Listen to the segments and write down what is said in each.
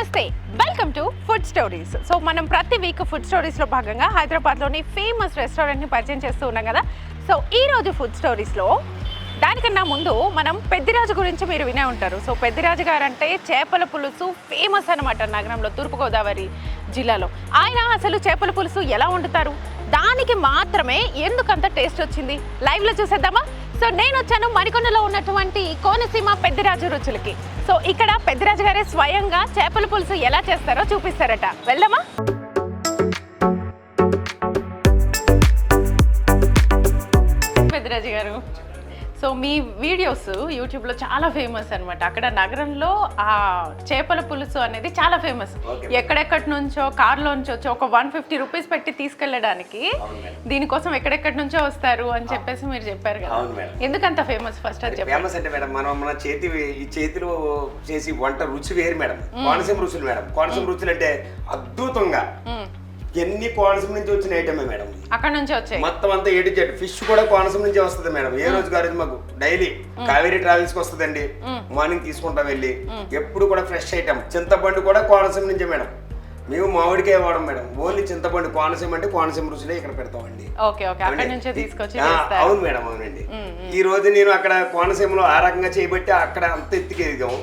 నమస్తే. Welcome to food stories so మనం ప్రతి వీక్ ఫుడ్ స్టోరీస్లో భాగంగా హైదరాబాద్లోని ఫేమస్ రెస్టారెంట్ని పరిచయం చేస్తూ ఉన్నాం కదా. సో ఈ రోజు ఫుడ్ స్టోరీస్లో దానికన్నా ముందు మనం పెద్దిరాజు గురించి మీరు వినే ఉంటారు. సో పెద్దిరాజు గారు అంటే చేపల పులుసు ఫేమస్ అనమాట నగరంలో తూర్పుగోదావరి జిల్లాలో. ఆయన అసలు చేపల పులుసు ఎలా వండుతారు? దానికి మాత్రమే ఎందుకంత టేస్ట్ వచ్చింది? లైవ్లో చూసేద్దామా? సో నేను వచ్చాను మరికొండలో ఉన్నటువంటి కోనసీమ పెద్దిరాజు రుచులకి. సో ఇక్కడ పెద్దిరాజు గారే స్వయంగా చేపల పులుసు ఎలా చేస్తారో చూపిస్తారట. వెళ్దామా? పెద్దిరాజు గారు. సో మీ వీడియోస్ యూట్యూబ్లో చాలా ఫేమస్ అన్నమాట. అక్కడ నగరంలో ఆ చేపల పులుసు అనేది చాలా ఫేమస్. ఎక్కడెక్కడి నుంచో కార్లోంచి వచ్చి ఒక వన్ ఫిఫ్టీ రూపీస్ పెట్టి తీసుకెళ్ళడానికి. దీనికోసం ఎక్కడెక్కడి నుంచో వస్తారు అని చెప్పేసి మీరు చెప్పారు కదా. ఎందుకంత ఫేమస్ ఫస్ట్ అది ఫేమస్ అంటే మేడం మనం మన చేతి ఈ చేతిలో చేసి వంట రుచి వేరు మేడం. కోనసీమ రుచులు మేడం. కోనసీమ రుచులు అంటే అద్భుతంగా. ఎన్ని కోనసీమ నుంచి వచ్చిన ఐటమే మేడం? అక్కడ నుంచి వచ్చాయి. మొత్తం అంతా ఏడు జెడ్ ఫిష్ కూడా కోనసీమ నుంచి వస్తుంది మేడం. ఏ రోజు గారు మాకు. డైలీ కావేరీ ట్రావెల్స్కి వస్తుందండి. మార్నింగ్ తీసుకుంటాం వెళ్ళి. ఎప్పుడు కూడా ఫ్రెష్ ఐటమ్ చింతపండు కూడా కోనసీమ నుంచే మేడం. మేము మామిడికాయ వాడం మేడం. ఓన్లీ చింతపండు కోనసీమ అంటే కోనసీమ రుచులే ఇక్కడ పెడతామండి. అవును మేడం అవునండి. ఈ రోజు నేను అక్కడ కోనసీమలో ఆ రకంగా చేయబట్టి అక్కడ అంత ఎత్తుకి ఎదిగాం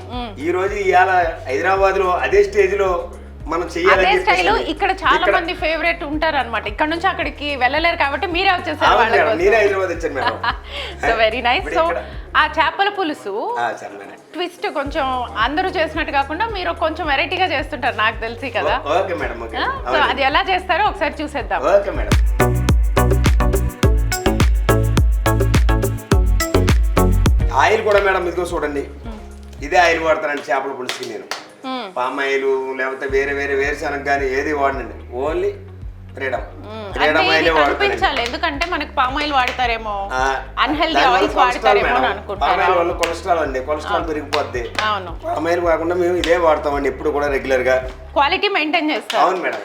ఈ రోజు ఇవాళ హైదరాబాద్లో అదే స్టేజ్లో మనం అదే స్టైల్ ఇక్కడ చాలా మంది ఫేవరెట్ ఉంటారు అనమాట ఇక్కడ నుంచి అక్కడికి వెళ్ళలేరు కాబట్టి మీరే వచ్చేసారు సో వెరీ నైస్ సో ఆ చేపల పులుసు ట్విస్ట్ కొంచెం అందరూ చేసినట్టు కాకుండా మీరు కొంచెం వెరైటీగా చేస్తుంటారు నాకు తెలిసి కదా. Okay madam? సో అది ఎలా చేస్తారో ఒకసారి చూసేద్దాం. Okay madam. ఆయిల్ కూడా మేడం ఇదిగో చూడండి. ఇదే ఆయిల్ వాడతానండి చేపల పులుసుకి నేను. మ్మ్. పామ్ ఆయిల్ లేకపోతే వేరే వేరే వేరుశనగ కానీ ఏది వాడనండి. Only Freedom. ఆయిలే కనిపించాలి. ఎందుకంటే మనకి పామ్ ఆయిల్ వాడతారేమో అన్హెల్దీ ఆయిల్స్ వాడతారేమో పామ్ ఆయిల్ వల్ల కొలెస్ట్రాల్ అండి. కొలెస్ట్రాల్ పెరిగిపోద్ది. అవును. పామ్ ఆయిల్ కాకుండా మేము ఇదే వాడతామండి ఎప్పుడు కూడా రెగ్యులర్గా క్వాలిటీ మెయింటైన్ చేస్తారు. అవును మేడం.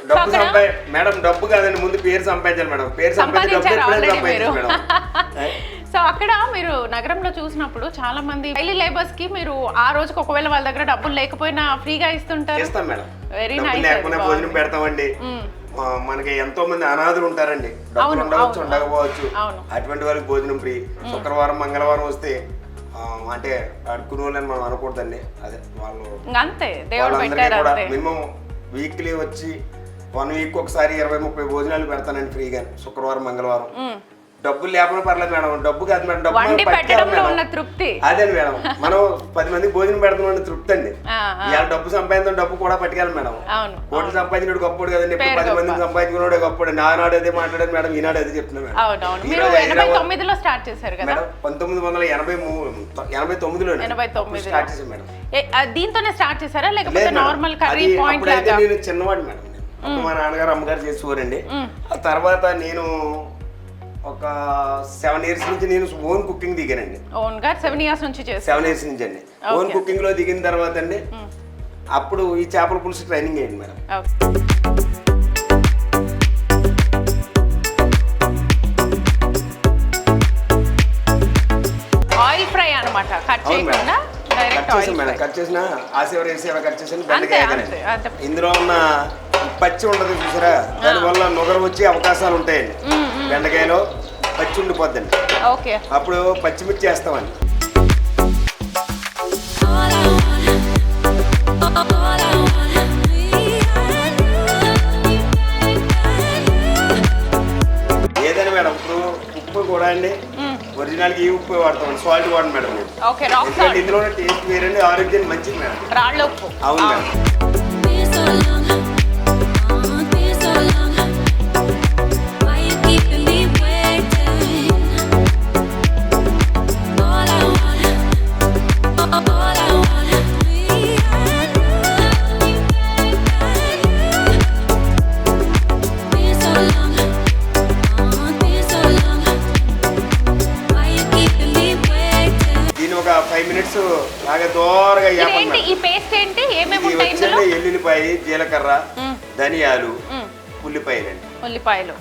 సో డబ్బు సంపాది మేడం డబ్బు కాదండి. ముందు పేరు సంపాదించాలి మేడం. పేరు సంపాదించి డబ్బు సంపాదించాలి మేడం. సో అక్కడ మీరు నగరంలో చూసినప్పుడు చాలా మంది డైలీ లేబర్స్కి మీరు ఆ రోజుకి ఒకవేళ వాళ్ళ దగ్గర డబ్బులు లేకపోయినా ఫ్రీగా ఇస్తుంటారు. చేస్తాం మేడం. డబ్బులు లేకుండా అది, భోజనం పెడతామండి. ఆ, మనకి ఎంతో మంది అనాథులు ఉంటారండి. డబ్బులు అవును, ఉండవచ్చు అవును, ఉండకపోవచ్చు. అవును. అటువంటి వాళ్ళకి భోజనం ఫ్రీ. శుక్రవారం మంగళవారం వస్తే ఆ, అంటే అడుకునే వాళ్ళని మనం అనకూడదండి అదే వాళ్ళు అంతే దేవుడు వాళ్ళందరికీ పెట్టారు కూడా అంతే. మినిమం వీక్లీ వచ్చి వన్ వీక్ ఒకసారి ఇరవై ముప్పై భోజనాలు పెడతానండి ఫ్రీగా శుక్రవారం మంగళవారం. డబ్బులు లేకపోయినా పర్లేదు మేడం. డబ్బు కాదు మేడం. డబ్బు వండి పెట్టడంలో. ఉన్న తృప్తి. అదే మేడం. మనం పది మందికి భోజనం పెడుతున్నాం తృప్తి అండి. ఇవాళ డబ్బు సంపాదించడం డబ్బు కూడా పట్టుకెళ్ళి మేడం. కోట్లు సంపాదించినోడు గొప్పడు కదండి. పది. మందిని సంపాదించుకున్నాడు గొప్పడు నానాడు అదే మాట్లాడారు మేడం ఈనాడు అదే చెప్తున్నా మేడం. అవునవును. ఈ మీరు రోజు ఎనభై హైదరాబాద్ తొమ్మిదిలో స్టార్ట్ చేశారు కదా? పంతొమ్మిది వందల ఎనభై మూడు ఎనభై తొమ్మిదిలో ఎనభై తొమ్మిదిలో. స్టార్ట్ చేశాను మేడం. దీంతోనే స్టార్ట్ చేశారా? లేకపోతే. నార్మల్ కర్రీ పాయింట్ నేను చిన్నవాడు మేడం. మా నాన్నగారు అమ్మగారు చేసేవారండి. ఆ తర్వాత నేను ఒక సెవెన్ ఇయర్స్ నుంచి నేను ఓన్ కుకింగ్ దిగానండి. ఓన్గా సెవెన్ ఇయర్స్ నుంచి సెవెన్ ఇయర్స్ నుంచి అండి. ఓన్ కుకింగ్లో దిగిన తర్వాత అండి అప్పుడు ఈ చేపల పులుసు ట్రైనింగ్ అయ్యింది మేడం. ఆయిల్ ఫ్రై అన్నమాట. కట్ చేయకుండా కట్ చేసాను మేడం. కట్ చేసిన ఆసేవర వేసేవర కట్ చేసాను బెండకాయ ఇందులో ఉన్న పచ్చి ఉండదు చూసారా? దానివల్ల నుగర వచ్చే అవకాశాలు ఉంటాయండి. బెండకాయలో పచ్చి ఉండిపోద్దండి. ఓకే. అప్పుడు పచ్చిమిర్చి వేస్తామండి. you, ఏదైనా మేడం ఇప్పుడు ఉప్పు కూడా అండి. ఒరిజినల్గా ఈ ఉప్పు వాడతామండి. సాల్ట్ వాడను మేడం ఓకే ఇందులో టేస్ట్ వేరండి ఆరోగ్యానికి మంచిది మేడం. రాళ్ళ ఉప్పు. అవును మేడం. ఉల్లిపాయలు.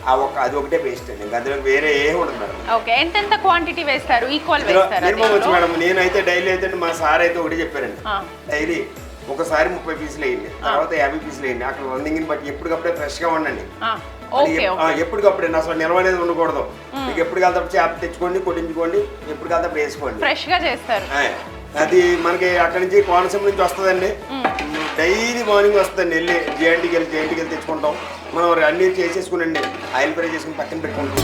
అది ఒకటే పేస్ట్ అండి. అందులో వేరే ఏ ఉండదు మేడం. ఓకే ఎంతెంత క్వాంటిటీ వేస్తారు? ఈక్వల్ వేస్తారా మినిమం? మేడం. నేనైతే డైలీ అయితే మా సార్ అయితే ఒకటి చెప్పారండి. డైలీ ఒకసారి ముప్పై పీసులు వేయండి. తర్వాత యాభై పీసులు వేయండి. అక్కడ రన్నింగ్ బట్టి ఎప్పటికప్పుడే ఫ్రెష్గా ఉండండి. ఎప్పటికప్పుడే అసలు నిల్వ అనేది ఉండకూడదు. మీకు ఎప్పుడు కలితప్పుడు చేప తెచ్చుకోండి కొట్టించుకోండి ఎప్పుడు కలితప్పుడు వేసుకోండి. ఫ్రెష్గా చేస్తారు. అది మనకి అక్కడి నుంచి కోనసీమ నుంచి వస్తుందండి. డైలీ మార్నింగ్ వస్తుందండి వెళ్ళి జేఎన్టీకి వెళ్ళి జేఎన్టీకి వెళ్ళి తెచ్చుకుంటాం. మనం అన్నీ చేసేసుకునండి. ఆయిల్ ఫ్రై చేసుకుని పక్కన పెట్టుకుంటాం.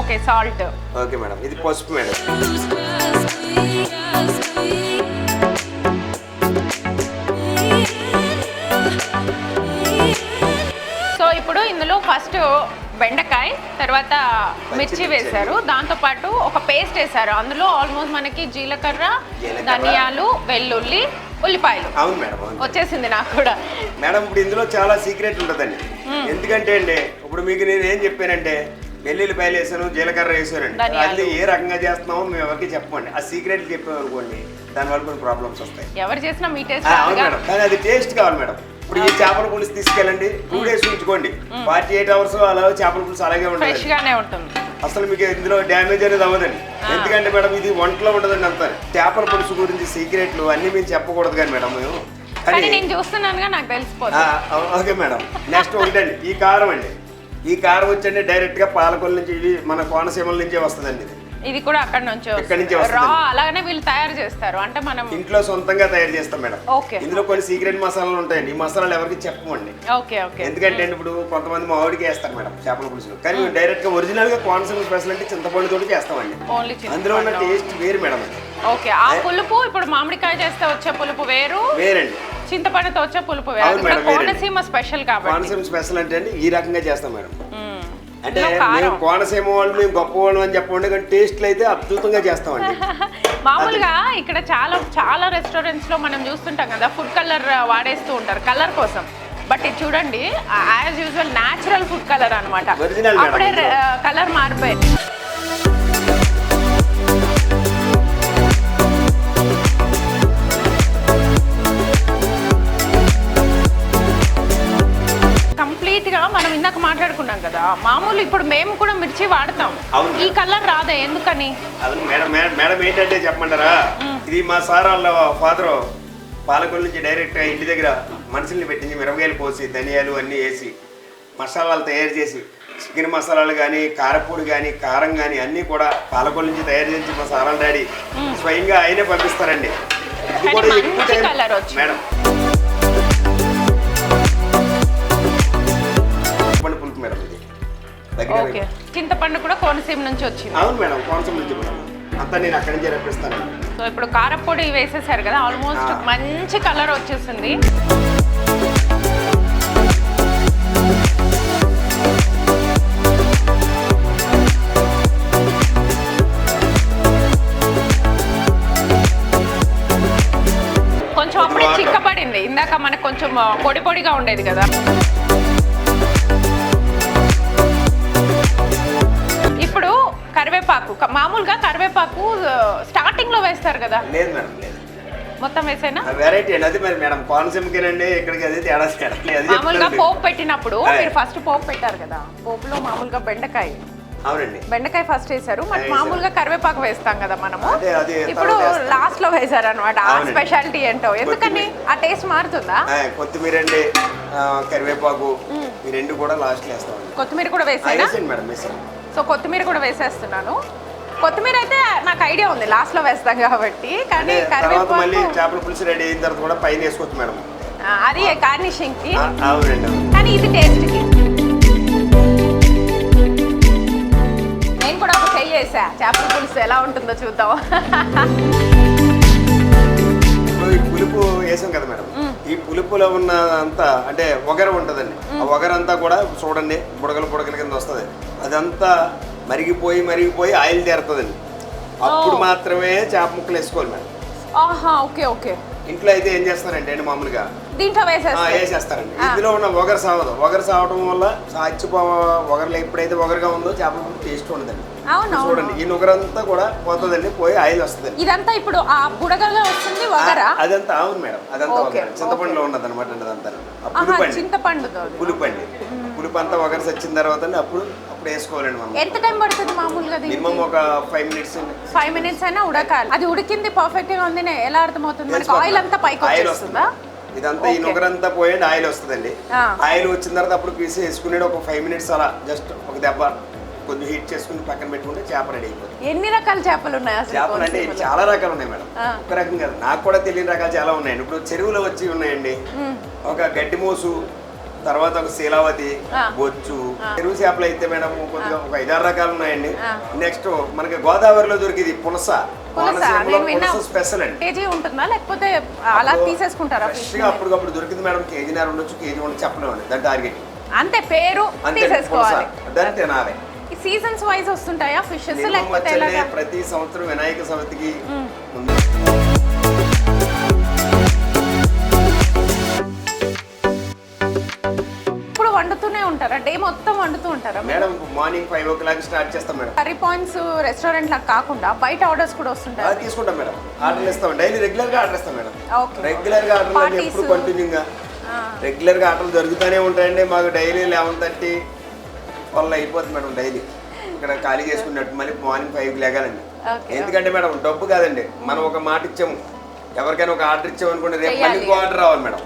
ఓకే సాల్ట్ ఓకే మేడం ఇది పసుపు మేడం ఇందులో ఫస్ట్ బెండకాయ తర్వాత మిర్చి వేశారు. దాంతో పాటు ఒక పేస్ట్ వేశారు. అందులో ఆల్మోస్ట్ మనకి జీలకర్ర. ధనియాలు వెల్లుల్లి ఉల్లిపాయలు. అవును మేడం వచ్చేసింది నాకు కూడా. మేడం ఇప్పుడు ఇందులో చాలా సీక్రెట్ ఉంటుందండి. ఎందుకంటే అండి ఇప్పుడు మీకు నేను ఏం చెప్పానంటే వెల్లుల్లిపాయలు వేసాను జీలకర్ర వేసానండి. అది ఏ రకంగా చేస్తున్నామో మేము ఎవరికి చెప్పండి ఆ సీక్రెట్ చెప్పాము అనుకోండి దానివల్ల కొన్ని ప్రాబ్లమ్స్ వస్తాయి. ఎవరు చేసినా మీ టేస్ట్ కానీ అది టేస్ట్ కావాలి మేడం. ఇప్పుడు ఈ చేపల పులుసు తీసుకెళ్ళండి. టూ డేస్ ఉంచుకోండి. ఫార్టీ ఎయిట్ అవర్స్ అలా చేపల పులుసు అలాగే ఫ్రెష్ ఉంటుంది గానే ఉంటుంది. అసలు మీకు ఇందులో డ్యామేజ్ అనేది అవ్వదండి. ఎందుకంటే మేడం ఇది వంటలో ఉండదండి అంతా. చేపల పులుసు గురించి సీక్రెట్లు అన్ని మేము చెప్పకూడదు కానీ మేడం మేము. కానీ కానీ నేను చూస్తున్నానుగా నాకు ఆ, తెలిసిపోతుంది ఓ- ఓకే మేడం. నెక్స్ట్ ఒకటండి. ఈ కారం అండి. ఈ కారం వచ్చండి డైరెక్ట్గా పాలకొల్లు నుంచి ఇది మన కోనసీమల నుంచే వస్తుందండి ఇది. ఇది కూడా అక్కడ నుంచి ఇక్కడి నుంచి. రా. అలాగనే వీళ్ళు తయారు చేస్తారు. అంటే మనం ఇంట్లో సొంతంగా తయారు చేస్తాం మేడం. ఓకే. ఇందులో కొన్ని సీక్రెట్ మసాలాలు ఉంటాయండి ఈ మసాలాలు ఎవరికి చెప్పమండి. Okay okay. ఎందుకంటే ఇప్పుడు కొంతమంది మామిడికి వేస్తారు మేడం చేపల పులుసులు. కానీ మేము డైరెక్ట్గా ఒరిజినల్గా కోనసీమ స్పెషల్ అంటే చింతపండు తోటి చేస్తామండి. ఓన్లీ అందులో ఉన్న టేస్ట్ వేరు మేడం. ఓకే ఆ పులుపు ఇప్పుడు మామిడికాయ చేస్తే వచ్చే పులుపు వేరు? వేరండి. చింతపండుతో వచ్చే పులుపు వేరు. కోనసీమ స్పెషల్ కాబట్టి. కోనసీమ స్పెషల్ అంటే ఈ రకంగా చేస్తాం మేడం. అంటే మేము కోనసీమ వాళ్ళు మేము గొప్ప వాళ్ళు అని చెప్పండి కానీ టేస్ట్లు అయితే అద్భుతంగా చేస్తామండి. మామూలుగా ఇక్కడ చాలా చాలా రెస్టారెంట్స్లో మనం చూస్తుంటాం కదా ఫుడ్ కలర్ వాడేస్తూ ఉంటారు కలర్ కోసం. బట్ ఇది చూడండి as usual natural food colour అనమాట అప్పుడే. కలర్ మారిపోయింది. మనం ఇందాక మాట్లాడుకున్నాం కదా మామూలు ఇప్పుడు మేము కూడా మిర్చి వాడతాం. ఈ కలర్ రాదా ఎందుకని? మేడం మేడం ఏంటంటే చెప్పమంటారా? ఇది మా సార్ వాళ్ళ ఫాదర్ పాలకొల్లు నుంచి డైరెక్ట్ ఇంటి దగ్గర మనుషుల్ని పెట్టించి మిరపకాయలు పోసి ధనియాలు అన్నీ వేసి మసాలాలు తయారు చేసి చికెన్ మసాలాలు కానీ కారపొడి కానీ కారం కానీ అన్నీ కూడా పాలకొల్లు నుంచి తయారు చేసి మా సార్ వాళ్ళ డాడీ స్వయంగా ఆయనే పంపిస్తారండి. మేడం. ఓకే. చింతపండు కూడా కోనసీమ నుంచి వచ్చింది. అవును మేడం కోనసీమ నుంచి మేడం అంతా నేను అక్కడి నుంచి రప్పిస్తాను. సో ఇప్పుడు కారపొడి వేసేసారు కదా ఆల్మోస్ట్. మంచి కలర్ వచ్చేసింది. కొంచెం అప్పుడే. చిక్కపడింది. ఇందాక మనకు కొంచెం పొడి పొడిగా ఉండేది కదా. కరివేపాకు స్టార్టింగ్లో వేస్తారు కదా? లేదు మేడం లేదు. మొత్తం వేసేనా? వెరైటీ అండి అది మరి మేడం కోనసీమకేనండి ఇక్కడికి అది తేడా అది మామూలుగా పోపు పెట్టినప్పుడు. మీరు ఫస్ట్ పోపు పెట్టారు కదా పోపులో మామూలుగా బెండకాయ. అవునండి. బెండకాయ ఫస్ట్ వేసారు మరి. మామూలుగా కరివేపాకు వేస్తాం కదా మనము. అదే, అదే, ఇప్పుడు వేస్తాం. లాస్ట్లో వేసారు అనమాట ఆ. స్పెషాలిటీ ఏంటో ఎందుకని? ఆ టేస్ట్ మారుతుందా? కొత్తిమీర అండి కరివేపాకు ఈ రెండు కూడా లాస్ట్లో వేస్తామండి. కొత్తిమీర కూడా వేసేయండి మేడం వేసేయండి. సో కొత్తిమీర కూడా వేసేస్తున్నాను. కొత్తిమీర అయితే నాకు ఐడియా ఉంది లాస్ట్లో వేస్తాం కాబట్టి. కానీ తర్వాత మళ్ళీ చేపల పులుసు రెడీ అయిన తర్వాత కూడా పైన వేసుకోవచ్చు మేడం. అది గార్నిషింగ్కి కానీ ఇది టేస్ట్కి నేను కూడా ఒక చెయ్యి వేసా చేపల పులుసు ఎలా ఉంటుందో చూద్దాం. పులుపు వేసాం కదా మేడం. ఈ పులుపులో ఉన్న అంతా అంటే ఒగర ఉంటుందండి. ఆ ఒగరంతా కూడా చూడండి బుడగలు బుడగల కింద వస్తుంది. అదంతా మరిగిపోయి మరిగిపోయి ఆయిల్ తేరుతుందండి. అప్పుడు. మాత్రమే చేప ముక్కలు వేసుకోవాలి మేడం. ఆహా ఓకే ఓకే. ఇంట్లో అయితే ఏం చేస్తారంటే అండి మామూలుగా? దీంట్లో వేసేస్తారండి. ఇందులో ఉన్న ఒగరు సావదు. ఒగరు సావడం వల్ల సాచిపో ఒగరులో ఎప్పుడైతే ఒగరుగా ఉందో చేపల టేస్ట్ ఉండదండి. చూడండి ఈ నుగరంతా కూడా పోతుందండి పోయి ఆయిల్ వస్తుందండి. ఇదంతా ఇప్పుడు ఆ వస్తుంది అదంతా అవును మేడం. అదంతా చింతపండులో ఉన్నది అనమాట అదంతా. ఆహా పులుపండి. చింతపండుతో పులుపండి. పులుపు అంతా ఒగరు వచ్చిన తర్వాత అప్పుడు అప్పుడు వేసుకోవాలండి మనం ఎంత టైం పడుతుంది మామూలుగా దీనికి? మినిమం ఒక ఫైవ్ మినిట్స్ ఫైవ్ మినిట్స్ అయినా ఉడకాలి. అది ఉడికింది పర్ఫెక్ట్గా ఉంది ఎలా అర్థమవుతుంది? మనకి ఆయిల్ అంతా పైకి ఆయిల్ వచ్చేస్తుందా? వస్తుంది. ఇదంతా ఈ నుగరంతా పోయండి ఆయిల్ వస్తుందండి. ఆ. ఆయిల్ వచ్చిన తర్వాత అప్పుడు పీస్ వేసుకునేది ఒక ఫైవ్ మినిట్స్ అలా జస్ట్ ఒక దెబ్బ కొంచెం హీట్ చేసుకుని పక్కన పెట్టుకుంటే చేప రెడీ అయిపోతుంది. ఎన్ని రకాల చేపలు ఉన్నాయి అసలు చేపలు అంటే కోనసీమలో? చాలా రకాలు ఉన్నాయి మేడం. ఆ. ఒక రకం కాదు. నాకు కూడా తెలియని రకాలు చాలా ఉన్నాయండి. ఇప్పుడు చెరువులో వచ్చి ఉన్నాయండి. ఒక గడ్డి మోసు తర్వాత ఒక శీలావతి. బొచ్చు చెరువు చేపలు అయితే మేడం కొద్దిగా ఒక ఐదారు రకాలు ఉన్నాయండి. నెక్స్ట్ మనకి గోదావరిలో దొరికింది పులస. స్పెషల్ అండి. కేజీ ఉంటుందా? లేకపోతే అలా తీసేసుకుంటారా? ఫ్రెష్గా అప్పటికప్పుడు దొరికింది మేడం కేజీన్నర ఉండొచ్చు కేజీ ఉండొచ్చు చెప్పలేమండి దాని టార్గెట్ అంతే పేరు తీసేసుకోవాలి. దాన్ని తినాలి. ఈ సీజన్స్ వైజ్ వస్తుంటాయా ఫిషెస్ లేకపోతే ప్రతి సంవత్సరం వినాయక చవితికి ముందు వండుతూ ఉంటారా madam morning five o'clock start చేస్తాం మేడం. కర్రీ పాయింట్స్ రెస్టారెంట్ లా కాకుండా బయట ఆర్డర్స్ కూడా వస్తుంటాయి? అది తీసుకుంటాం మేడం. ఆర్డర్ ఇస్తాం. డైలీ రెగ్యులర్గా ఆర్డర్ ఇస్తాం మేడం. ఓకే. రెగ్యులర్గా ఆర్డర్. ఎప్పుడు కంటిన్యూగా రెగ్యులర్గా ఆర్డర్లు దొరుకుతూనే ఉంటాయండి. మాకు డైలీ లెవెన్ థర్టీ వల్ల అయిపోతుంది మేడం డైలీ. ఇక్కడ ఖాళీ చేసుకున్నట్టు మళ్ళీ మార్నింగ్ ఫైవ్కి లేగాలండి. ఎందుకంటే మేడం డబ్బు కాదండి. మనం ఒక మాట ఇచ్చాము. ఎవరికైనా ఒక ఆర్డర్ ఇచ్చాము అనుకోండి రేపు మళ్ళీ ఆర్డర్ రావాలి మేడం.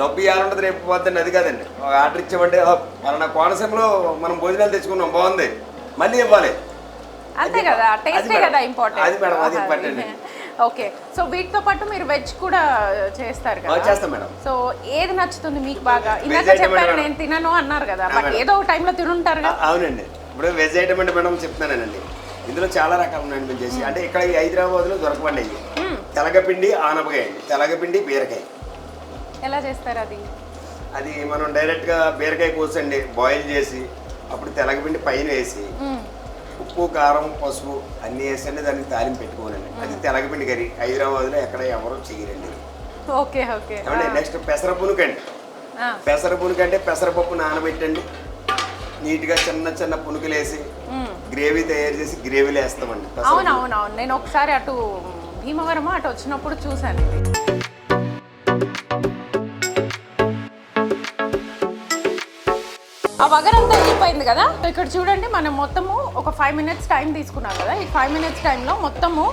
డబ్బు ఇవ్వాలంటే రేపు పోద్దండి అది కాదండి. ఒక ఆర్డర్ ఇచ్చామంటే మన కోనసీమలో మనం భోజనాలు తెచ్చుకున్నాం బాగుంది. మళ్ళీ ఇవ్వాలి. అంతే కదా టేస్టే. కదా ఇంపార్టెంట్ అది మేడం, అది. ఓకే సో వీటితో పాటు మీరు వెజ్ కూడా చేస్తారు కదా? చేస్తాం మేడం. సో ఏది నచ్చుతుంది మీకు బాగా? ఇందాక చెప్పారు. నేను తినను అన్నారు కదా. బట్. ఏదో ఒక టైంలో తినుంటారు కదా. అవునండి. ఇప్పుడు వెజ్ ఐటమ్ అంటే మేడం చెప్తున్నానండి. ఇందులో చాలా రకాలు ఉన్నాయండి మేము చేసి. అంటే ఇక్కడ హైదరాబాద్లో దొరకబండి అయ్యి. తెలగపిండి ఆనపకాయ అండి తెలగపిండి బీరకాయ. ఎలా చేస్తారు అది? అది మనం డైరెక్ట్గా బీరకాయ కోసండి బాయిల్ చేసి అప్పుడు తెలగపిండి పైన వేసి. ఉప్పు కారం పసుపు అన్నీ వేసండి దానికి తాలింపు పెట్టుకోవాలండి. అది తెలగపిండి కర్రీ. హైదరాబాద్లో ఎక్కడ ఎవరు చేయరండి. Okay okay. నెక్స్ట్ పెసర పునుకండి పెసర పునుకు అంటే పెసరపప్పు నానబెట్టండి. నీట్గా చిన్న చిన్న పునుకులు వేసి. గ్రేవీ తయారు చేసి గ్రేవీలో వేస్తామండి. పెసర అవును అవును అవును నేను ఒకసారి అటు భీమవరం అటు వచ్చినప్పుడు చూశాను ఆ వగరంతా వెళ్ళిపోయింది కదా? ఇక్కడ చూడండి మనం మొత్తము ఒక ఫైవ్ మినిట్స్ టైం తీసుకున్నాం కదా. ఈ ఫైవ్ మినిట్స్ టైంలో మొత్తము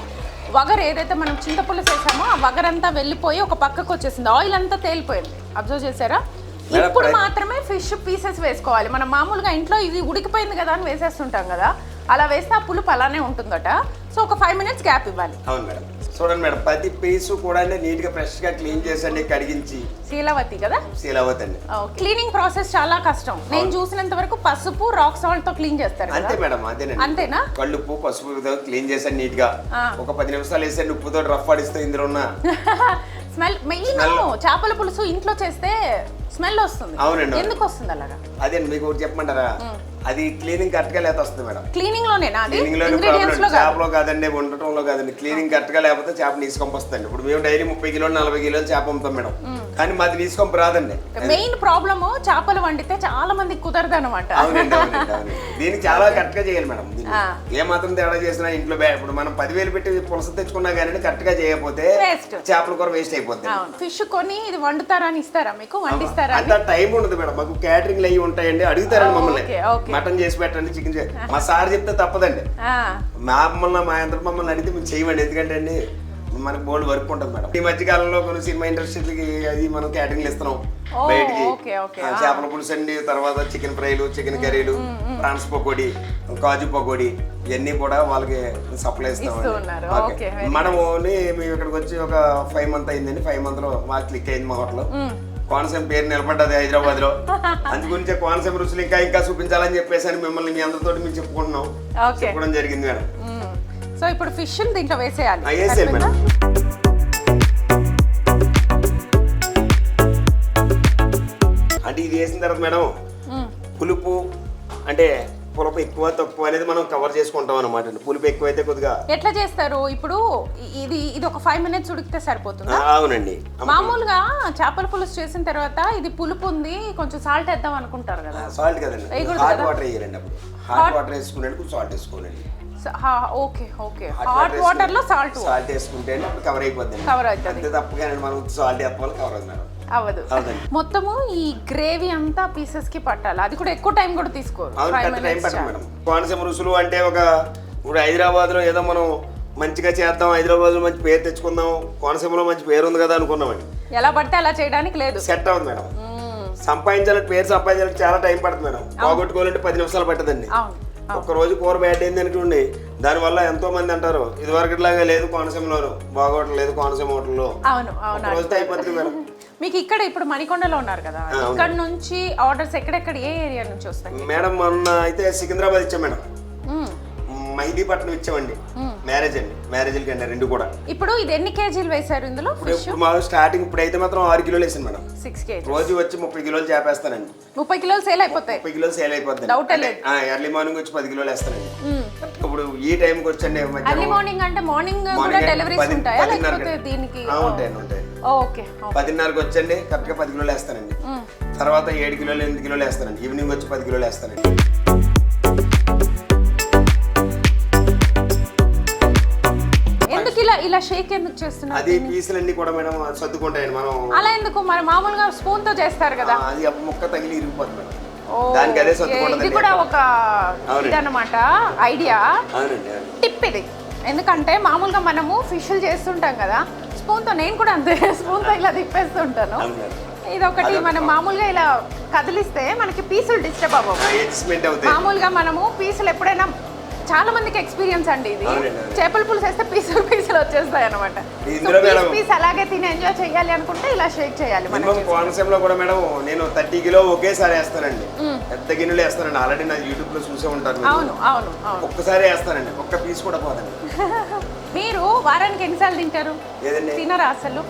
వగర్ ఏదైతే మనం చింతపులుసు వేసామో ఆ వగరంతా వెళ్ళిపోయి ఒక పక్కకు వచ్చేసింది. ఆయిల్ అంతా తేలిపోయింది. అబ్జర్వ్ చేశారా? ఇప్పుడు మాత్రమే ఫిష్ పీసెస్ వేసుకోవాలి. మనం మామూలుగా ఇంట్లో ఇది ఉడికిపోయింది కదా అని వేసేస్తుంటాం కదా. అలా వేస్తే ఆ పులుపు అలానే ఉంటుందట. సో ఒక ఫైవ్ మినిట్స్ గ్యాప్ ఇవ్వాలి. అవును మేడం చూడండి మేడం ప్రతి పీసు కూడా నీట్గా ఫ్రెష్గా క్లీన్ చేసండి కడిగించి. శీలవతి కదా? సీల్ అవ్వద్దండి క్లీనింగ్ ప్రాసెస్ చాలా కష్టం. నేను చూసినంత వరకు పసుపు రాక్ సాల్ట్తో క్లీన్ చేస్తారు అంతే మేడం అదేనండి అంతేనా? కళ్ళుప్పు పసుపు క్లీన్ చేసాను నీట్గా. ఆ. ఒక పది నిమిషాలు వేసాను ఉప్పుతో రఫ్ ఆడిస్తే ఇందులో ఉన్న. Smell main. చేపల పులుసు ఇంట్లో చేస్తే స్మెల్ వస్తుంది. అవునండి, అవును. ఎందుకు వస్తుంది అలాగా? అదే మీకు ఒకటి చెప్పమంటారా? అది క్లీనింగ్ కరెక్ట్గా లేత వస్తుంది మేడం. క్లీనింగ్ లోనేనా అది? క్లీనింగ్లో ఇంగ్రీడియంట్స్లో కాదు. చేపలో కాదండి ఉండటంలో కాదండి. క్లీనింగ్ కరెక్ట్గా లేకపోతే చేప నీసుకొంపొస్తుంది ఇప్పుడు మేము డైలీ ముప్పై కిలోలు నలభై కిలోలు చేప అమ్ముతాం మేడం. కానీ మాది నీసుకొంప రాదండి. మెయిన్ ప్రాబ్లమ్ చేపలు వండితే చాలా మంది కుదరదు అనమాట అవునండి అవునండి అవునండి. దీనికి చాలా కరెక్ట్గా చేయాలి మేడం. దీన్ని. ఆ. ఏ మాత్రం తేడా చేసినా ఇంట్లో బే- ఇప్పుడు మనం పదివేలు పెట్టి పులస తెచ్చుకున్నా కానీ కరెక్ట్గా చేయకపోతే Waste. చేపల కూర వేస్ట్ అయిపోతుంది అవును. ఫిష్ కొని ఇది వండుతారా అని ఇస్తారా మీకు? వండిస్తారా అంత టైం ఉండదు మేడం. మాకు క్యాటరింగ్ అయ్యి ఉంటాయండి. అడుగుతారండి మమ్మల్ని. Okay, okay. మటన్ చేసి పెట్టండి చికెన్ చేసి మా సార్ చెప్తే తప్పదండి. మా మమ్మల్ని మా అందరు మమ్మల్ని అడిగితే మేము చేయమండి. ఎందుకంటే అండి మనకు బోల్డ్ వర్క్ ఉంటుంది మేడం. ఈ మధ్య కాలంలో కొన్ని సినిమా ఇండస్ట్రీకి అది మనం క్యాటరింగ్ ఇస్తున్నాం బయటికి. చేపల పులుసు అండి తర్వాత చికెన్ ఫ్రైలు చికెన్ కర్రీలు ప్రాన్స్ పకోడీ కాజు పకోడీ ఇవన్నీ కూడా వాళ్ళకి సప్లై ఇస్తూ మనం ఓన్లీ మేము ఇక్కడికి వచ్చి ఒక ఫైవ్ మంత్ అయిందండి. ఫైవ్ మంత్లో మాకు క్లిక్ అయింది మా హోటల్. కోనసీమ పేరు నిలబడ్డది హైదరాబాద్లో అందుగురించే కోనసీమ రుచులు ఇంకా ఇంకా చూపించాలని చెప్పేసి అని మిమ్మల్ని మీ అందరితో మేము చెప్పుకుంటున్నాం చెప్పడం జరిగింది మేడం. సో ఇప్పుడు ఫిష్ దీంట్లో వేసేయాలి వేసేయాలి? మేడం అంటే ఇది వేసిన తర్వాత మేడం. పులుపు అంటే పులుపు ఎక్కువ తక్కువ అనేది మనం కవర్ చేసుకుంటాం అనమాట పులుపు ఎక్కువ అయితే కొద్దిగా ఎట్లా చేస్తారు? ఇప్పుడు ఇది ఇది ఒక ఫైవ్ మినిట్స్ ఉడికితే ఆ, సరిపోతుందా అవునండి మామూలుగా చేపల పులుసు చేసిన తర్వాత ఇది పులుపు ఉంది కొంచెం సాల్ట్ వేద్దాం అనుకుంటారు కదా. సాల్ట్ కదండి. వేయకూడదు హాట్? వాటర్ వేయాలండి అప్పుడు. హాట్ వాటర్ వేసుకునేందుకు సాల్ట్ వేసుకోవాలండి. Okay okay. హాట్ వాటర్లో సాల్ట్ సాల్ట్ వేసుకుంటే అప్పుడు కవర్ అయిపోద్ది కవర్ అవుతుంది. అంతే తప్పగానే మనం సాల్ట్ వేసుకోవాలి కవర్ అవుతుంది మేడం. అవ్వదు. మొత్తము ఈ గ్రేవీ అంతా పీసెస్కి పట్టాలి. అది కూడా ఎక్కువ టైం కూడా తీసుకోరు. Time madam. కోనసీమ రుసులు అంటే ఒక ఇప్పుడు హైదరాబాద్లో ఏదో మనం మంచిగా చేద్దాం హైదరాబాద్లో మంచి పేరు తెచ్చుకుందాం కోనసీమలో మంచి పేరు ఉంది కదా అనుకున్నామండి. ఎలా పడితే అలా చేయడానికి లేదు. సెట్ అవుతుంది మేడం. సంపాదించాలంటే పేరు సంపాదించాలంటే చాలా టైం పడుతుంది మేడం. పోగొట్టుకోవాలంటే పది నిమిషాలు పట్టదండి. ఒక్క రోజు కూర బ్యాట్ అయింది అనుకోండి దానివల్ల ఎంతో మంది అంటారు ఇదివరకట్లాగా లేదు కోనసీమలో బాగోట్లేదు కోనసీమ హోటల్లో. ఒక రోజుతో అయిపోతుంది మేడం. మీకు ఇక్కడ ఇప్పుడు మణికొండలో ఉన్నారు కదా. ఇక్కడ నుంచి ఆర్డర్స్ ఎక్కడెక్కడ ఏ ఏరియా నుంచి వస్తాయి? మేడం మొన్న అయితే సికింద్రాబాద్ ఇచ్చాం మేడం. మ్మ్. మహిళీపట్నం ఇచ్చామండి. మ్యారేజ్ అండి. మ్యారేజ్లకి అండి రెండు కూడా. ఇప్పుడు ఇది ఎన్ని కేజీలు వేశారు ఇందులో? ఇప్పుడు ఫిష్ ఇప్పుడు మా స్టార్టింగ్ ఇప్పుడు అయితే మాత్రం ఆరు కిలోలు వేసాను మేడం. సిక్స్ కేజీ రోజు వచ్చి ముప్పై కిలోలు చేపేస్తానండి. ముప్పై కిలోలు సేల్ అయిపోతాయి. ముప్పై కిలోలు సేల్ ఏ లేదు. ఎర్లీ మార్నింగ్ వచ్చి పది కిలోలు వేస్తానండి. ఇప్పుడు ఈ టైంకి వచ్చండి ఎర్లీ మార్నింగ్ అంటే మార్నింగ్ కూడా డెలివరీస్ పది- ఉంటాయా. లేకపోతే దీనికి ఆ, ఉంటాయండి ఉంటాయండి. ఓకే పదిన్నరకు వచ్చండి కరెక్ట్గా పది కిలోలు వేస్తానండి. తర్వాత ఏడు కిలోలు ఎనిమిది కిలోలు వేస్తానండి. ఈవినింగ్ వచ్చి పది కిలోలు వేస్తానండి. ఎందుకు ఇలా ఇలా షేక్ ఎందుకు చేస్తున్నారు? అది పీసులన్నీ కూడా మేడం సర్దుకుంటాయండి మనం అలా ఎందుకు? మరి మామూలుగా స్పూన్తో చేస్తారు కదా. అది ముక్క తగిలి ఇరిగిపోతుంది మేడం. దానికి అదే ఓకే. ఇది సర్దుకుంటుంది కూడా ఒక. ఇదన్నమాట ఐడియా. టిప్ ఇది. ఎందుకంటే మామూలుగా మనము ఫిష్లు చేస్తుంటాం కదా స్పూన్తో నేను కూడా అంతే స్పూన్తో ఇలా తిప్పేస్తుంటాను. ఒకటి మనం మామూలుగా ఇలా కదిలిస్తే మనకి పీసులు డిస్టర్బ్ అవ్వవు. మామూలుగా మనము పీసులు ఎప్పుడైనా చాలా మందికి ఎక్స్పీరియన్స్ అండి ఇది. చేపల పులుసు వేస్తే పీసులు పీసులు వచ్చేస్తాయి అనమాట పీస్ అలాగే తిని ఎంజాయ్ చేయాలి అనుకుంటే ఇలా షేక్ చేయాలి మనం కోనసీమలో కూడా మేడం నేను థర్టీ కిలో ఒకేసారి వేస్తానండి. పెద్ద గిన్నెలు వేస్తానండి. ఆల్రెడీ నా యూట్యూబ్లో చూసే ఉంటారు. అవును అవును ఒక్కసారి వేస్తానండి. ఒక్క పీస్ కూడా పోదండి. మీరు వారానికి ఎన్నిసార్లు తింటారు? తినరా అసలు?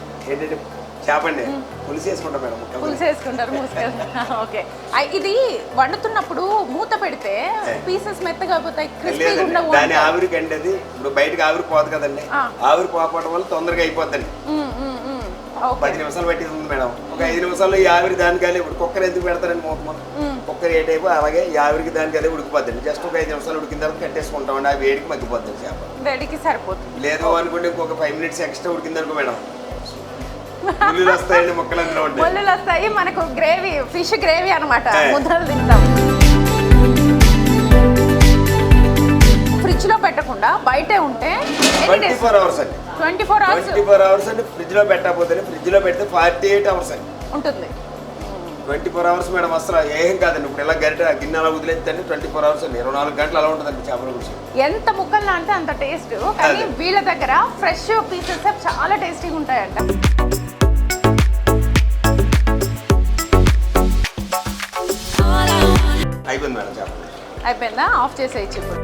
చేపండి. పులిసి వేసుకుంటాం మేడం పులుసు వేసుకుంటారు ఓకే. ఇది వండుతున్నప్పుడు మూత పెడితే పీసెస్ మెత్తగా క్రిస్పీగా లేదండి ఉండవు దాని ఆవిరికి అండి అది ఇప్పుడు బయటకి ఆవిరి పోదు కదండి. ఆవిరి పోకపోవడం వల్ల తొందరగా అయిపోద్దండి. పది నిమిషాలు పట్టింది ఉంది మేడం. ఒక ఐదు నిమిషాల్లో ఈ ఆవిరి దానికాలి ఇప్పుడు కుక్కర్ ఎందుకు పెడతారండి మూత మనం కుక్కర్ ఏ టైపు అలాగే ఈ ఆవిరికి దానికి అదే ఉడికిపోద్దండి. జస్ట్ ఒక ఐదు నిమిషాలు ఉడికిన తర్వాత కట్టేసుకుంటామండి. ఆ వేడికి మగ్గిపోద్దండి చేప. వేడికి సరిపోతుంది. లేదు అనుకుంటే ఇంకొక ఫైవ్ మినిట్స్ ఎక్స్ట్రా ఉడికింది అనుకో మేడం. ముళ్ళు వస్తాయండి ముక్కలు అందులో ఉంటాయి. ముళ్ళులు వస్తాయి. మనకు గ్రేవీ ఫిష్ గ్రేవీ అనమాట. ముద్దలు తింటాం. ఫ్రిడ్జ్లో పెట్టకుండా బయటే ఉంటే ట్వంటీ ఫోర్ అవర్స్ అండి. Twenty four hours? Twenty four hours అండి. ఫ్రిడ్జ్లో పెట్టకపోతే ఫ్రిడ్జ్లో పెడితే ఫార్టీ ఎయిట్ అవర్స్ అండి. ఉంటుంది. ట్వంటీ ఫోర్ అవర్స్ మేడం అసలు ఏం కాదండి. ఇప్పుడు ఇలా గరిట గిన్నె అలా వదిలేదండి ట్వంటీ ఫోర్ అవర్స్ అండి. ఇరవై నాలుగు గంటలు అలా ఉంటుందండి చేపల గురించి. ఎంత ముక్కలు అంటే అంత టేస్ట్. కానీ. వీళ్ళ దగ్గర ఫ్రెష్ పీసెస్ చాలా టేస్టీగా ఉంటాయంట. అయిపోయింది మేడం అయిపోయిందా? ఆఫ్ చేసేయచ్చు ఇప్పుడు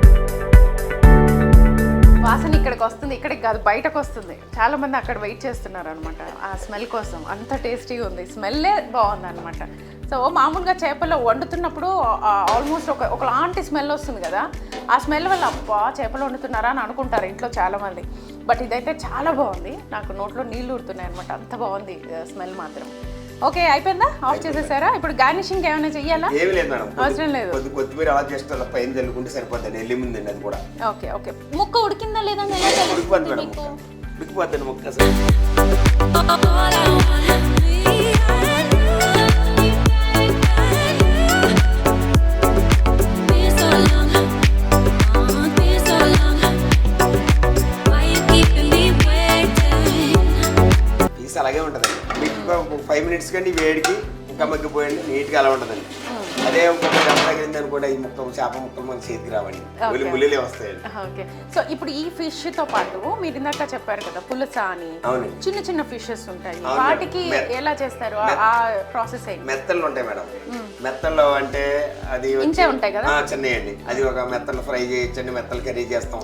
వాసన ఇక్కడికి వస్తుంది ఇక్కడికి కాదు బయటకు వస్తుంది. చాలా మంది అక్కడ వెయిట్ చేస్తున్నారు అనమాట ఆ స్మెల్ కోసం. అంత టేస్టీగా ఉంది. స్మెల్లే బాగుంది అనమాట సో మామూలుగా చేపలు వండుతున్నప్పుడు ఆల్మోస్ట్ ఒక ఒకలాంటి స్మెల్ వస్తుంది కదా. ఆ స్మెల్ వల్ల అబ్బా చేపలు వండుతున్నారా అని అనుకుంటారు ఇంట్లో చాలామంది బట్ ఇదైతే చాలా బాగుంది. నాకు నోట్లో నీళ్ళు ఊరుతున్నాయి అనమాట అంత బాగుంది స్మెల్ మాత్రం. ఓకే అయిపోయిందా? ఆఫ్ చేసేసారా? ఇప్పుడు గార్నిషింగ్ ఏమైనా చెయ్యాలా? ఏమీ లేదు మేడం. అవసరం లేదు. కొద్ది కొత్తిమీర అలా జస్ట్ అలా పైన చల్లుకుంటే సరిపోద్దండి ఎల్లి ముందండి అది కూడా. Okay okay. ముక్క ఉడికిందా లేదా ఎలా ఉడికిపోద్ది మేడం మీకు? ముక్క. ఉడికిపోద్దండి ముక్క అసలు? పీస్ అలాగే ఉంటుందండి. మీకు ఒక ఫైవ్ మినిట్స్ కండి వేడికి ఇంకా మగ్గిపోయండి నీట్గా అలా ఉంటుందండి. అదే దెబ్బ తగిలింది అనుకోండి ఈ ముక్క చేప ముక్కలు మన చేతికి రావండి. ములిలే వస్తాయండి. ఓకే. సో ఇప్పుడు ఈ ఫిష్తో పాటు మీరు ఇందాక చెప్పారు కదా పులస అని. చిన్న చిన్న ఫిషెస్ ఉంటాయి. వాటికి ఎలా చేస్తారు? ఆ- ప్రాసెస్ ఏంటి? మెత్తళ్ళు ఉంటాయి మేడం. మెత్తల్లో అంటే అది ఇంతే ఉంటాయి కదా? చిన్నయండి. అది ఒక మెత్తలు ఫ్రై చేయొచ్చండి మెత్తలు కర్రీ చేస్తాం.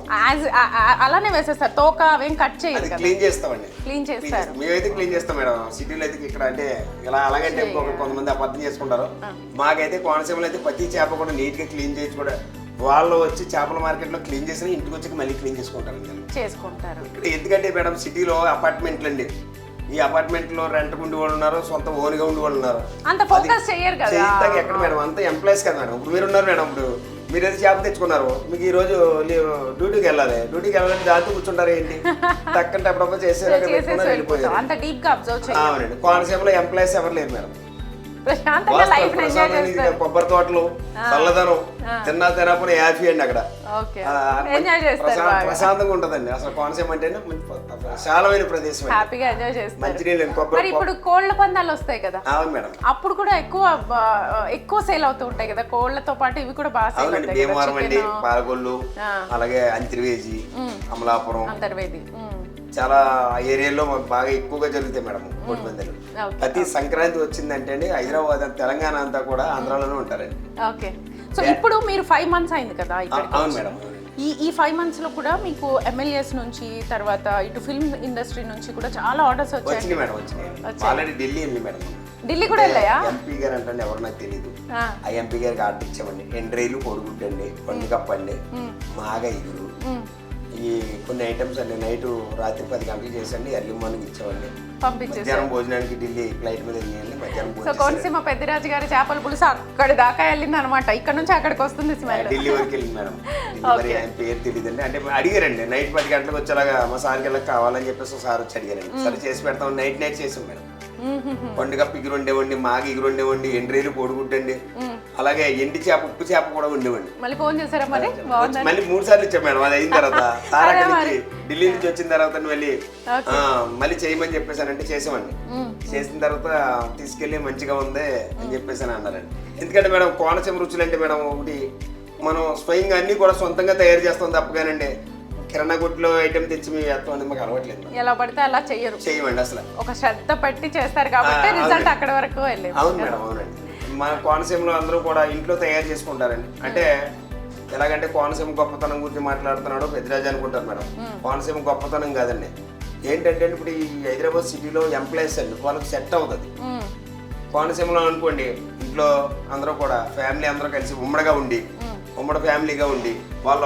అలానే వేసేస్తారు. తోక అవేం కట్ చేయదు క్లీన్ చేస్తామండి. క్లీన్ చేస్తారు చేస్తాం. మేమైతే క్లీన్ చేస్తాం మేడం. సిటీలో అయితే ఇక్కడ అంటే ఇలా ఇంకొక కొంతమంది అబద్ధం చేసుకుంటారు. మాకైతే కోనసీమలో అయితే ప్రతి చేప కూడా నీట్గా క్లీన్ చేసి కూడా వాళ్ళు వచ్చి చేపల మార్కెట్లో క్లీన్ చేసిన ఇంటికి వచ్చి మళ్ళీ క్లీన్ చేసుకుంటారండి చేసుకుంటారు. ఇక్కడ ఎందుకంటే మేడం సిటీలో అపార్ట్మెంట్లు అండి ఈ అపార్ట్మెంట్లో రెంట్ ఉండి వాళ్ళు ఉన్నారు సొంత ఓన్గా ఉండి వాళ్ళు ఉన్నారు. అంత ఫోకస్ కదా. ఎక్కడ మేడం? అంతా ఎంప్లాయీస్ కదా మేడం. ఇప్పుడు మీరు ఉన్నారు మేడం ఇప్పుడు మీరు ఏదో చేప తెచ్చుకున్నారు. మీకు ఈ రోజు డ్యూటీకి వెళ్ళాలి. డ్యూటీకి వెళ్ళాలంటే దాంతో కూర్చుంటారు ఏంటి? తక్కంటే అప్పుడప్పుడు చేసేసారు వెళ్ళిపోయారు. గా అవునండి. కోనసీమలో ఎంప్లాయీస్ ఎవరు లేరు మేడం. ప్రశాంతంగా లైఫ్ ఎంజాయ్ ప్రశాంతంగా చేస్తారు. కొబ్బరి తోటలు చల్లదనం తిన్నా తినకపోయినా హ్యాపీ అండి అక్కడ. ఎంజాయ్ చేస్తారు ప్రశాంతంగా ఉంటదండి. అసలు కోనసీమ అంటేనే ప్ర- ప్రశాలమైన ప్రదేశం. హ్యాపీగా ఎంజాయ్ చేస్తారు. మరి ఇప్పుడు కోళ్ళ పందాలు వస్తాయి కదా. అవును మేడం. అప్పుడు కూడా ఎక్కువ ఎక్కువ సేల్ అవుతూ ఉంటాయి కదా. కోళ్ళతో పాటు ఇవి కూడా బాగా సేల్ అవుతాయి భీమవరం అండి పాలకొల్లు. అలాగే అంతర్వేజి అమలాపురం. అంతర్వేది. చాలా ఏరియాలో మాకు బాగా ఎక్కువగా జరుగుతాయి మేడం కోడి పందాలు. ప్రతి సంక్రాంతి వచ్చిందంటే అండి హైదరాబాద్ తెలంగాణ అంతా కూడా ఆంధ్రాలోనే ఉంటారండి. ఓకే. సో ఇప్పుడు మీరు ఫైవ్ మంత్స్ అయింది కదా అవును మేడం. ఈ ఈ ఫైవ్ మంత్స్లో కూడా మీకు ఎమ్మెల్యేస్ నుంచి తర్వాత ఇటు ఫిల్మ్ ఇండస్ట్రీ నుంచి కూడా చాలా ఆర్డర్స్ వచ్చాయి మేడం వచ్చినాయి. ఆల్రెడీ ఢిల్లీ వెళ్ళి మేడం. ఢిల్లీ కూడా వెళ్ళాయా? ఎంపీ గారు అంటే ఎవరు నాకు తెలియదు ఆ, ఎంపీ గారికి ఆర్డర్ ఇచ్చామండి ఎండ్రైలు కోడిగుడ్డండి పండుగప్పండి మాగ ఇగురు ఉమ్. ఈ కొన్ని ఐటమ్స్ అండి నైట్ రాత్రి పది గంటలకు చేసండి ఎర్లీ మార్నింగ్ పంపించేసి మధ్యాహ్నం భోజనానికి ఢిల్లీ ఫ్లైట్ మీద వెళ్ళియండి మధ్యాహ్నం సో భోజనం కోనసీమ పెద్దిరాజు గారి చేపల పులుసు అక్కడి దాకా వెళ్ళింది అనమాట ఇక్కడ నుంచి అక్కడికి వస్తుంది స్మెల్ ఢిల్లీ వరకు వెళ్ళింది మేడం. ఢిల్లీ మరి ఆయన పేరు తెలియదండి. అంటే అడిగారండి నైట్ పది గంటలకు వచ్చేలాగా మా సార్కి వెళ్ళక కావాలని చెప్పేసి సార్ వచ్చి అడిగారండి. సరే చేసి పెడతాం నైట్ నైట్ చేసాం మేడం. పండుగ పిగురు ఉండేవండి మాగి ఎగురు ఉండేవండి ఎండ్రీలు కోడిగుడ్డండి అలాగే ఎండి చేప ఉప్పు చేప కూడా ఉండేవండి మళ్ళీ ఫోన్ చేశారా మరి? మళ్ళీ మూడు సార్లు ఇచ్చాం మేడం అది అయిన తర్వాత. నుంచి ఢిల్లీ నుంచి వచ్చిన తర్వాత మళ్ళీ మళ్ళీ చేయమని చెప్పేసానంటే చేసామండి చేసిన తర్వాత తీసుకెళ్ళి మంచిగా ఉంది అని చెప్పేసి అని అన్నారండి. ఎందుకంటే మేడం కోనసీమ రుచులు అంటే మేడం ఒకటి మనం స్వయంగా అన్ని కూడా సొంతంగా తయారు చేస్తాం తప్పగానండి. కిరాణా కొట్లో ఐటెం తెచ్చి మేము వేస్తాం అనేది మాకు అలవాట్లేదు ఎలా పడితే అలా చెయ్యరు. చేయమండి అసలు. ఒక శ్రద్ధ పెట్టి చేస్తారు కాబట్టి ఆ, రిజల్ట్ అవునండి. అక్కడ వరకు వెళ్ళేది. అవును మేడం అవునండి. మన కోనసీమలో అందరూ కూడా ఇంట్లో తయారు చేసుకుంటారండి. అంటే ఎలాగంటే కోనసీమ గొప్పతనం గురించి మాట్లాడుతున్నాడు పెద్దరాజు అనుకుంటారు మేడం. కోనసీమ గొప్పతనం కాదండి. ఏంటంటే ఇప్పుడు ఈ హైదరాబాద్ సిటీలో ఎంప్లాయీస్ అండి వాళ్ళకి సెట్ అవుతుంది. ఉమ్, కోనసీమలో అనుకోండి ఇంట్లో అందరూ కూడా ఫ్యామిలీ అందరూ కలిసి ఉమ్మడిగా ఉండి ఉమ్మడి ఫ్యామిలీగా ఉండి వాళ్ళ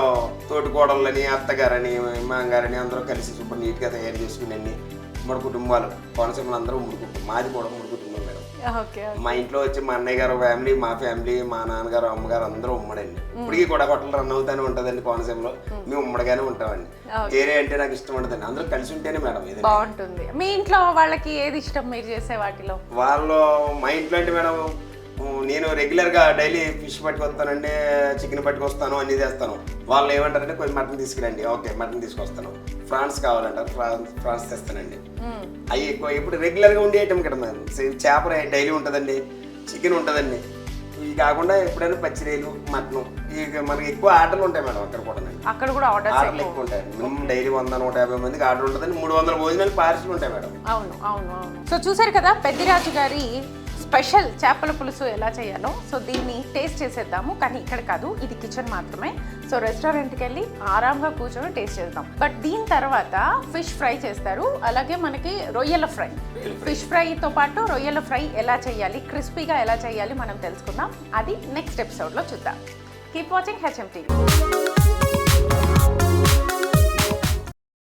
తోటి కోడళ్ళని అత్తగారని మామగారని అందరూ కలిసి సూపర్ నీట్గా తయారు చేసుకుని అన్ని ఉమ్మడి కుటుంబాలు కోనసీమలో అందరూ ఉమ్మడి కుటుంబం మాది కూడా ఉమ్మడి కుటుంబం మేడం. మా ఇంట్లో వచ్చి మా అన్నయ్య గారు ఫ్యామిలీ మా ఫ్యామిలీ మా నాన్నగారు అమ్మగారు అందరూ ఉమ్మడండి. ఇప్పటికీ కూడా హోటల్ రన్ అవుతానే ఉంటుందండి కోనసీమలో. మేము ఉమ్మడిగానే ఉంటామండి. ఏరియా అంటే నాకు ఇష్టం ఉండదండి. అందరూ కలిసి ఉంటేనే మేడం ఇది బాగుంటుంది. మీ ఇంట్లో వాళ్ళకి ఏది ఇష్టం మీరు చేసే వాటిలో? వాళ్ళు మా ఇంట్లో అంటే మేడం నేను రెగ్యులర్గా డైలీ ఫిష్ పట్టుకొస్తానండి చికెన్ పట్టుకొస్తాను అన్ని చేస్తాను. వాళ్ళు ఏమంటారంటే కొంచెం మటన్ తీసుకురండి. ఓకే మటన్ తీసుకొస్తాను. ఫ్రాన్స్ కావాలంటారు ఫ్రాన్స్ ఫ్రాన్స్ తెస్తానండి. అవి ఎక్కువ ఇప్పుడు రెగ్యులర్గా ఉండే ఐటమ్ సే- చేప డైలీ ఉంటుందండి చికెన్ ఉంటుందండి. ఇవి కాకుండా ఎప్పుడైనా పచ్చిరేలు మటన్ ఇక మనకి ఎక్కువ ఆర్డర్లు ఉంటాయి మేడం అక్కడ కూడా అక్కడ కూడా ఆర్డర్లు ఎక్కువ ఉంటాయి. మినిమం డైలీ వంద నూట యాభై మందికి ఆర్డర్ ఉంటుందండి. మూడు వందల భోజనాలు పార్సిల్ ఉంటాయి మేడం. అవును అవును అవును. సో చూసారు కదా పెద్దిరాజు గారి స్పెషల్ చేపల పులుసు ఎలా చేయాలో సో దీన్ని టేస్ట్ చేసేద్దాము. కానీ ఇక్కడ కాదు ఇది కిచెన్ మాత్రమే. సో రెస్టారెంట్కి వెళ్ళి ఆరాంగా కూర్చొని టేస్ట్ చేద్దాం. బట్ దీని తర్వాత ఫిష్ ఫ్రై చేస్తారు. అలాగే మనకి రొయ్యల ఫ్రై. ఫిష్ ఫ్రైతో పాటు రొయ్యల ఫ్రై ఎలా చేయాలి క్రిస్పీగా ఎలా చేయాలి మనం తెలుసుకుందాం. అది నెక్స్ట్ ఎపిసోడ్లో చూద్దాం. Keep watching HM TV